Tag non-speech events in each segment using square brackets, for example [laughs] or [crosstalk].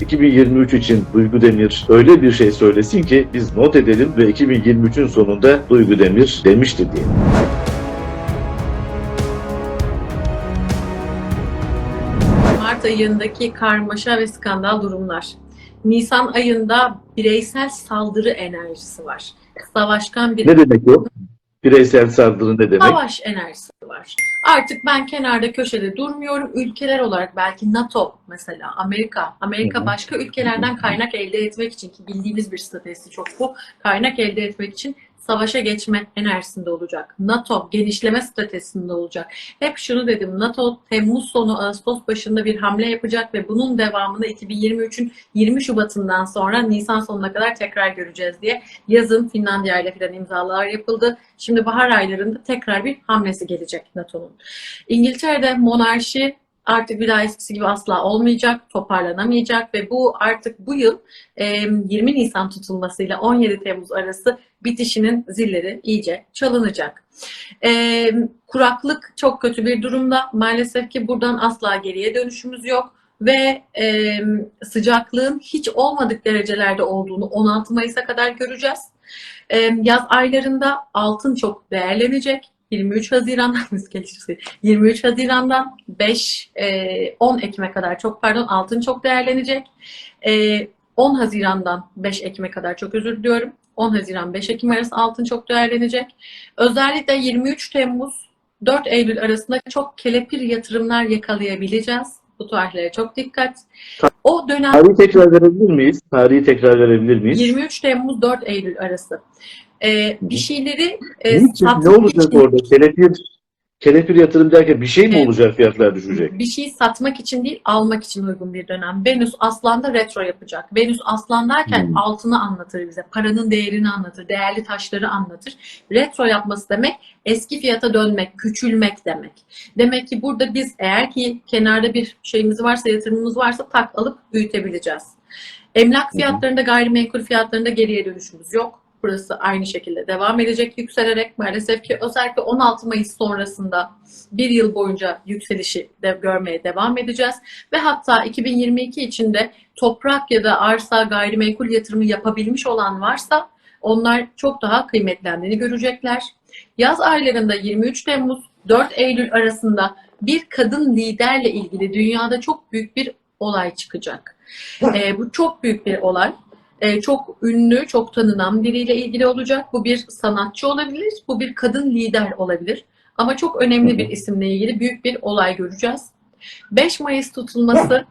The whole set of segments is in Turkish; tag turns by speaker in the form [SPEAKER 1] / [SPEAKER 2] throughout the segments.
[SPEAKER 1] 2023 için Duygu Demir öyle bir şey söylesin ki biz not edelim ve 2023'ün sonunda Duygu Demir demişti diye.
[SPEAKER 2] Mart ayındaki karmaşa ve skandal durumlar. Nisan ayında bireysel saldırı enerjisi var. Savaşkan bir
[SPEAKER 1] Ne demek o? Bireysel saldırı ne demek?
[SPEAKER 2] savaş enerjisi var. Artık ben kenarda köşede durmuyorum. Ülkeler olarak belki NATO mesela, Amerika. Amerika başka ülkelerden kaynak elde etmek için ki bildiğimiz bir stratejisi çok bu. Kaynak elde etmek için savaşa geçme enerjisinde olacak. NATO genişleme stratejisinde olacak. Hep şunu dedim. NATO Temmuz sonu Ağustos başında bir hamle yapacak ve bunun devamını 2023'ün 20 Şubat'ından sonra Nisan sonuna kadar tekrar göreceğiz diye yazın Finlandiya ile filan imzalar yapıldı. Şimdi bahar aylarında tekrar bir hamlesi gelecek NATO'nun. İngiltere'de monarşi artık bir daha eskisi gibi asla olmayacak, toparlanamayacak ve bu artık bu yıl e, 20 Nisan tutulmasıyla 17 Temmuz arası bitişinin zilleri iyice çalınacak. Kuraklık çok kötü bir durumda. Maalesef ki buradan asla geriye dönüşümüz yok ve e, sıcaklığın hiç olmadık derecelerde olduğunu 16 Mayıs'a kadar göreceğiz. E, yaz aylarında altın çok değerlenecek. 23 Haziran'dan [laughs] geliştirdik. 23 Haziran'dan 5 e, 10 Ekim'e kadar çok pardon altın çok değerlenecek. E, 10 Haziran'dan 5 Ekim'e kadar çok özür diliyorum. 10 Haziran 5 Ekim arası altın çok değerlenecek. Özellikle 23 Temmuz 4 Eylül arasında çok kelepir yatırımlar yakalayabileceğiz. Bu tarihlere çok dikkat. O dönem
[SPEAKER 1] Tarihi tekrar verebilir miyiz? Tarihi tekrar verebilir miyiz?
[SPEAKER 2] 23 Temmuz 4 Eylül arası. Ee, bir şeyleri e,
[SPEAKER 1] Ne, için, ne
[SPEAKER 2] satmak
[SPEAKER 1] olacak
[SPEAKER 2] için,
[SPEAKER 1] orada? Kelepir, kelepir yatırım derken bir şey mi
[SPEAKER 2] Evet.
[SPEAKER 1] olacak fiyatlar düşecek?
[SPEAKER 2] bir şey satmak için değil, almak için uygun bir dönem. Venüs Aslan'da retro yapacak. Venüs Aslan'dayken
[SPEAKER 1] Hmm.
[SPEAKER 2] altını anlatır bize, paranın değerini anlatır, değerli taşları anlatır. Retro yapması demek eski fiyata dönmek, küçülmek demek. Demek ki burada biz eğer ki kenarda bir şeyimiz varsa, yatırımımız varsa tak alıp büyütebileceğiz. Emlak fiyatlarında, gayrimenkul fiyatlarında geriye dönüşümüz yok. Burası aynı şekilde devam edecek yükselerek maalesef ki özellikle 16 Mayıs sonrasında bir yıl boyunca yükselişi de görmeye devam edeceğiz. Ve hatta 2022 içinde toprak ya da arsa gayrimenkul yatırımı yapabilmiş olan varsa onlar çok daha kıymetlendiğini görecekler. Yaz aylarında 23 Temmuz 4 Eylül arasında bir kadın liderle ilgili dünyada çok büyük bir olay çıkacak. Ee, bu çok büyük bir olay. Ee, çok ünlü, çok tanınan biriyle ilgili olacak. Bu bir sanatçı olabilir, bu bir kadın lider olabilir. Ama çok önemli bir isimle ilgili büyük bir olay göreceğiz. 5 Mayıs tutulması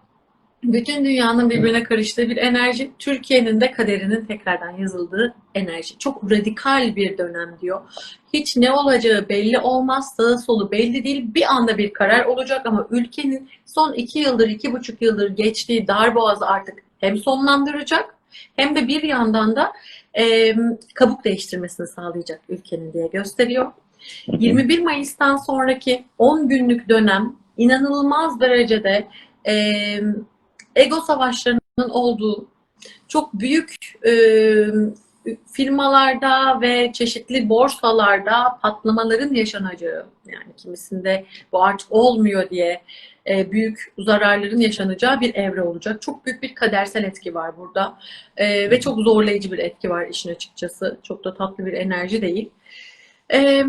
[SPEAKER 2] bütün dünyanın birbirine karıştığı bir enerji. Türkiye'nin de kaderinin tekrardan yazıldığı enerji. Çok radikal bir dönem diyor. Hiç ne olacağı belli olmaz, sağı solu belli değil. Bir anda bir karar olacak ama ülkenin son iki yıldır, iki buçuk yıldır geçtiği darboğazı artık hem sonlandıracak hem de bir yandan da e, kabuk değiştirmesini sağlayacak ülkenin diye gösteriyor. 21 Mayıs'tan sonraki 10 günlük dönem inanılmaz derecede e, ego savaşlarının olduğu çok büyük e, firmalarda ve çeşitli borsalarda patlamaların yaşanacağı yani kimisinde bu artık olmuyor diye e, büyük zararların yaşanacağı bir evre olacak. Çok büyük bir kadersel etki var burada E, ve çok zorlayıcı bir etki var işin açıkçası. Çok da tatlı bir enerji değil. E,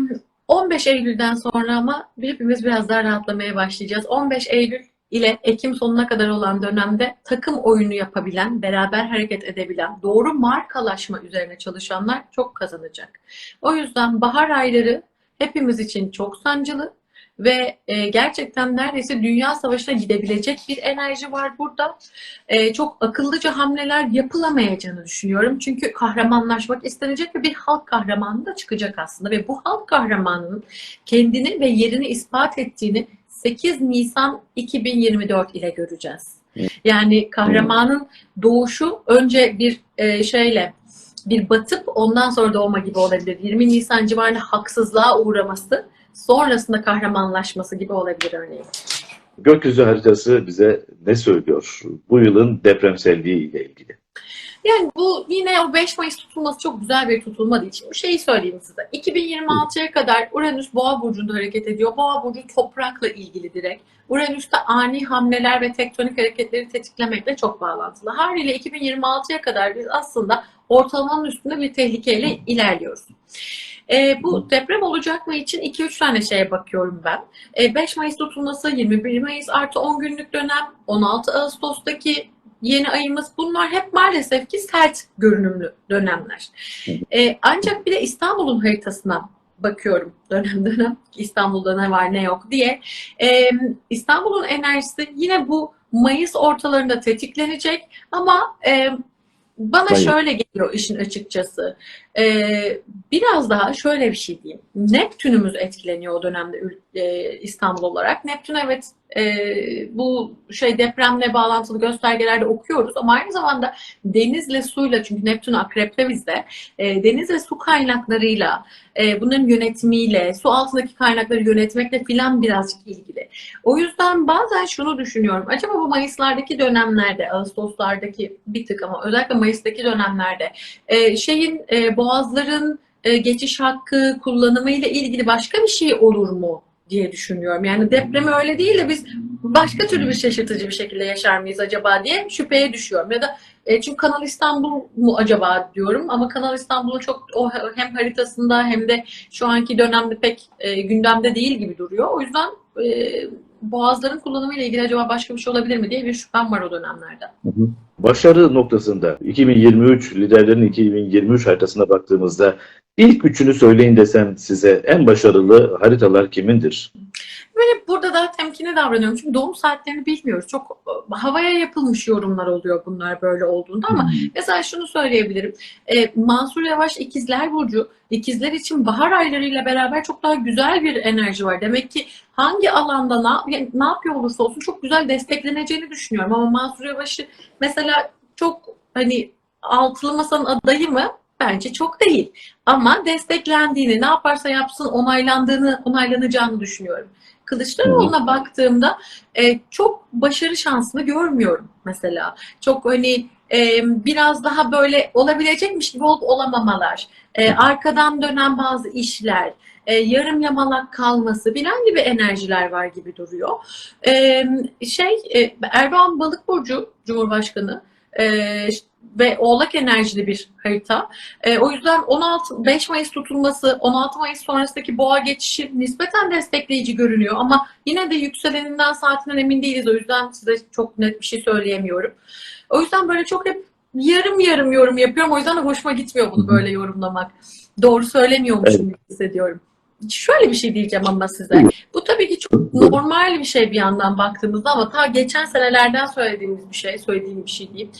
[SPEAKER 2] 15 Eylül'den sonra ama hepimiz biraz daha rahatlamaya başlayacağız. 15 Eylül ile Ekim sonuna kadar olan dönemde takım oyunu yapabilen, beraber hareket edebilen, doğru markalaşma üzerine çalışanlar çok kazanacak. O yüzden bahar ayları hepimiz için çok sancılı ve e, gerçekten neredeyse dünya savaşına gidebilecek bir enerji var burada. E, çok akıllıca hamleler yapılamayacağını düşünüyorum. Çünkü kahramanlaşmak istenecek ve bir halk kahramanı da çıkacak aslında. Ve bu halk kahramanının kendini ve yerini ispat ettiğini 8 Nisan 2024 ile göreceğiz. Yani kahramanın doğuşu önce bir e, şeyle bir batıp ondan sonra doğma gibi olabilir. 20 Nisan civarında haksızlığa uğraması, sonrasında kahramanlaşması gibi olabilir örneğin.
[SPEAKER 1] Gökyüzü haritası bize ne söylüyor? Bu yılın depremselliği ile ilgili.
[SPEAKER 2] Yani bu yine o 5 Mayıs tutulması çok güzel bir tutulma değil. Şimdi şeyi söyleyeyim size. 2026'ya kadar Uranüs Boğa burcunda hareket ediyor. Boğa burcu toprakla ilgili direkt. Uranüs'te ani hamleler ve tektonik hareketleri tetiklemekle çok bağlantılı. Haliyle 2026'ya kadar biz aslında ortalamanın üstünde bir tehlikeyle ilerliyoruz. E, bu deprem olacak mı için 2-3 tane şeye bakıyorum ben. E, 5 Mayıs tutulması, 21 Mayıs artı 10 günlük dönem, 16 Ağustos'taki yeni ayımız bunlar hep maalesef ki sert görünümlü dönemler. E, ancak bir de İstanbul'un haritasına bakıyorum dönem dönem İstanbul'da ne var ne yok diye. E, İstanbul'un enerjisi yine bu Mayıs ortalarında tetiklenecek ama e, bana
[SPEAKER 1] Hayır.
[SPEAKER 2] şöyle geliyor işin açıkçası. Ee, biraz daha şöyle bir şey diyeyim. Neptünümüz etkileniyor o dönemde e, İstanbul olarak. Neptün evet e, bu şey depremle bağlantılı göstergelerde okuyoruz ama aynı zamanda denizle suyla çünkü Neptün akrepte bizde e, deniz ve su kaynaklarıyla e, bunların yönetimiyle su altındaki kaynakları yönetmekle filan birazcık ilgili. O yüzden bazen şunu düşünüyorum. Acaba bu Mayıslardaki dönemlerde, Ağustoslardaki bir tık ama özellikle Mayıs'taki dönemlerde şeyin e, boğazların e, geçiş hakkı kullanımı ile ilgili başka bir şey olur mu diye düşünüyorum. Yani depremi öyle değil de biz başka türlü bir şaşırtıcı bir şekilde yaşar mıyız acaba diye şüpheye düşüyorum. Ya da e, çünkü Kanal İstanbul mu acaba diyorum ama Kanal İstanbul'un çok o hem haritasında hem de şu anki dönemde pek e, gündemde değil gibi duruyor. O yüzden e, boğazların kullanımı ile ilgili acaba başka bir şey olabilir mi diye bir şüphem var o dönemlerde.
[SPEAKER 1] Başarı noktasında 2023 liderlerin 2023 haritasına baktığımızda ilk üçünü söyleyin desem size en başarılı haritalar kimindir?
[SPEAKER 2] Böyle burada daha temkinli davranıyorum. Çünkü doğum saatlerini bilmiyoruz. Çok e, havaya yapılmış yorumlar oluyor bunlar böyle olduğunda ama mesela şunu söyleyebilirim. E, Mansur Yavaş İkizler Burcu. İkizler için bahar aylarıyla beraber çok daha güzel bir enerji var. Demek ki hangi alanda ne, yani ne yapıyor olursa olsun çok güzel destekleneceğini düşünüyorum. Ama Mansur Yavaş'ı mesela çok hani altılı masanın adayı mı? Bence çok değil. Ama desteklendiğini, ne yaparsa yapsın onaylandığını, onaylanacağını düşünüyorum. Kılıçdaroğlu'na baktığımda e, çok başarı şansını görmüyorum mesela. Çok hani e, biraz daha böyle olabilecekmiş gibi olup olamamalar, e, arkadan dönen bazı işler, e, yarım yamalak kalması bilen gibi enerjiler var gibi duruyor. E, şey e, Erdoğan Balık burcu Cumhurbaşkanı e, ve Oğlak enerjili bir harita. E, o yüzden 16 5 Mayıs tutulması, 16 Mayıs sonrasındaki boğa geçişi nispeten destekleyici görünüyor ama yine de yükseleninden saatinden emin değiliz. O yüzden size çok net bir şey söyleyemiyorum. O yüzden böyle çok hep yarım yarım yorum yapıyorum. O yüzden de hoşuma gitmiyor bunu böyle yorumlamak. Doğru söylemiyormuşum gibi hissediyorum. Şöyle bir şey diyeceğim ama size. Bu tabii ki çok normal bir şey bir yandan baktığımızda ama ta geçen senelerden söylediğimiz bir şey, söylediğim bir şey diyeyim.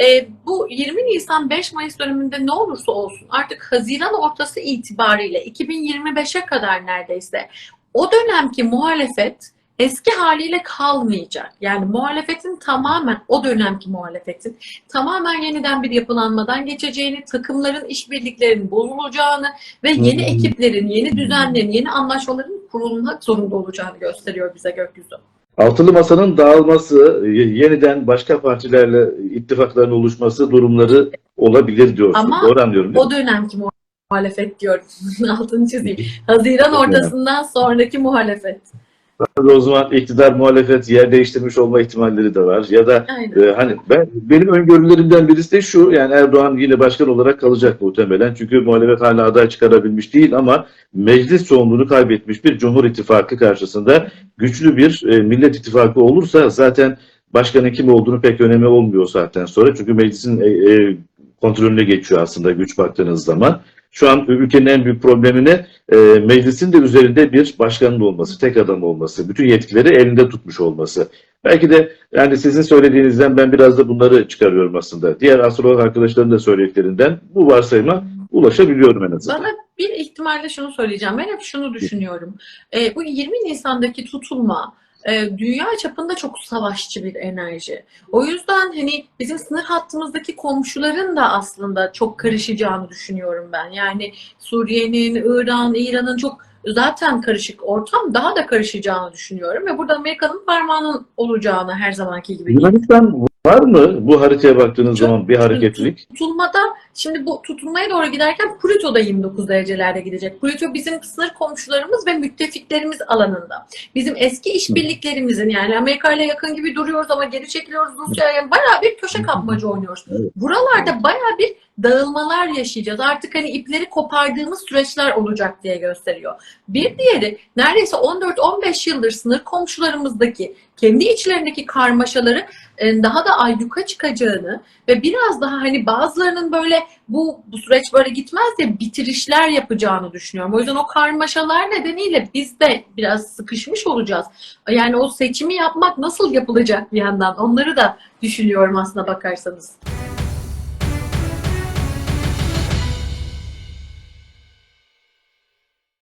[SPEAKER 2] E, bu 20 Nisan 5 Mayıs döneminde ne olursa olsun artık Haziran ortası itibariyle 2025'e kadar neredeyse o dönemki muhalefet eski haliyle kalmayacak. Yani muhalefetin tamamen o dönemki muhalefetin tamamen yeniden bir yapılanmadan geçeceğini, takımların işbirliklerinin bozulacağını ve yeni ekiplerin, yeni düzenlerin, yeni anlaşmaların kurulmak zorunda olacağını gösteriyor bize gökyüzü.
[SPEAKER 1] Altılı Masa'nın dağılması, yeniden başka partilerle ittifakların oluşması durumları olabilir diyorsun.
[SPEAKER 2] Ama
[SPEAKER 1] Doğru anlıyorum?
[SPEAKER 2] O dönemki muhalefet diyorum. [laughs] Altını çizeyim. Haziran ortasından sonraki muhalefet.
[SPEAKER 1] O zaman iktidar muhalefet yer değiştirmiş olma ihtimalleri de var. Ya da
[SPEAKER 2] Aynen.
[SPEAKER 1] e, hani ben benim öngörülerimden birisi de şu yani Erdoğan yine başkan olarak kalacak muhtemelen. Çünkü muhalefet hala aday çıkarabilmiş değil ama meclis çoğunluğunu kaybetmiş bir Cumhur İttifakı karşısında güçlü bir e, Millet İttifakı olursa zaten başkanın kim olduğunu pek önemi olmuyor zaten sonra. Çünkü meclisin e, e, kontrolüne geçiyor aslında güç baktığınız zaman. Şu an ülkenin en büyük problemini e, meclisin de üzerinde bir başkanın olması, tek adam olması, bütün yetkileri elinde tutmuş olması. Belki de yani sizin söylediğinizden ben biraz da bunları çıkarıyorum aslında. Diğer astrolog arkadaşların da söylediklerinden bu varsayıma ulaşabiliyorum en azından.
[SPEAKER 2] Bana bir ihtimalle şunu söyleyeceğim. Ben hep şunu düşünüyorum. E, bu 20 Nisan'daki tutulma e, dünya çapında çok savaşçı bir enerji. O yüzden hani bizim sınır hattımızdaki komşuların da aslında çok karışacağını düşünüyorum ben. Yani Suriye'nin, İran, İran'ın çok zaten karışık ortam daha da karışacağını düşünüyorum ve burada Amerika'nın parmağının olacağını her zamanki gibi
[SPEAKER 1] Yunanistan var mı bu haritaya baktığınız
[SPEAKER 2] Çok-
[SPEAKER 1] zaman bir hareketlilik?
[SPEAKER 2] tutulmada şimdi bu tutulmaya doğru giderken Pluto da 29 derecelerde gidecek. Pluto bizim sınır komşularımız ve müttefiklerimiz alanında. Bizim eski işbirliklerimizin yani Amerika ile yakın gibi duruyoruz ama geri çekiliyoruz Rusya'ya yani bayağı bir köşe kapmaca oynuyoruz. Buralarda bayağı bir dağılmalar yaşayacağız. Artık hani ipleri kopardığımız süreçler olacak diye gösteriyor. Bir diğeri neredeyse 14-15 yıldır sınır komşularımızdaki kendi içlerindeki karmaşaları e, daha da ayyuka çıkacağını ve biraz daha hani bazılarının böyle bu, bu süreç böyle gitmez diye bitirişler yapacağını düşünüyorum. O yüzden o karmaşalar nedeniyle biz de biraz sıkışmış olacağız. Yani o seçimi yapmak nasıl yapılacak bir yandan onları da düşünüyorum aslına bakarsanız.